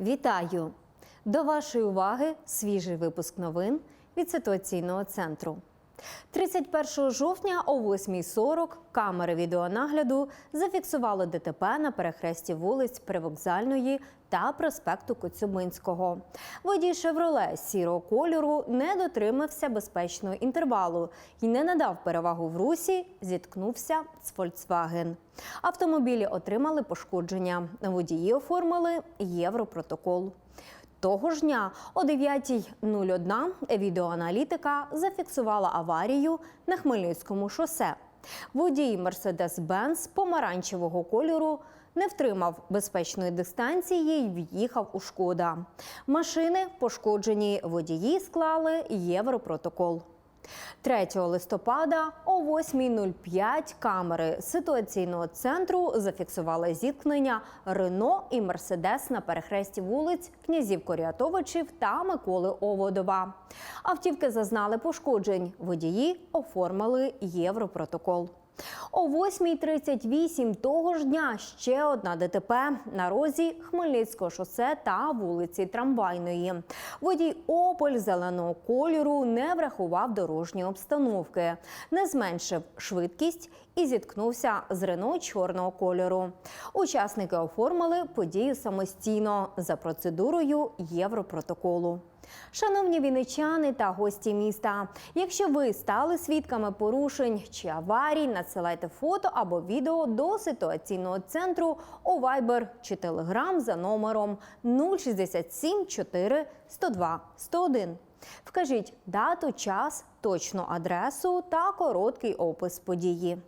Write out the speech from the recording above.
Вітаю! До вашої уваги свіжий випуск новин від ситуаційного центру. 31 жовтня о 8.40 камери відеонагляду зафіксували ДТП на перехресті вулиць Привокзальної та проспекту Коцюбинського. Водій «Шевроле» сірого кольору не дотримався безпечного інтервалу і не надав перевагу в русі, зіткнувся з «Фольксваген». Автомобілі отримали пошкодження. Водії оформили європротокол. Того ж дня о 9.01 відеоаналітика зафіксувала аварію на Хмельницькому шосе. Водій Мерседес Бенз помаранчевого кольору не втримав безпечної дистанції і в'їхав у шкода. Машини пошкоджені водії склали європротокол. 3 листопада о 8.05 камери ситуаційного центру зафіксували зіткнення Рено і Мерседес на перехресті вулиць князів Коріатовичів та Миколи Оводова. Автівки зазнали пошкоджень. Водії оформили європротокол. О 8.38 того ж дня ще одна ДТП на розі Хмельницького шосе та вулиці Трамвайної. Водій Ополь зеленого кольору не врахував дорожньої обстановки, не зменшив швидкість і зіткнувся з Рено чорного кольору. Учасники оформили подію самостійно за процедурою Європротоколу. Шановні вінничани та гості міста, якщо ви стали свідками порушень чи аварій, надсилайте фото або відео до ситуаційного центру у Viber чи Telegram за номером 067 4 102 101. Вкажіть дату, час, точну адресу та короткий опис події.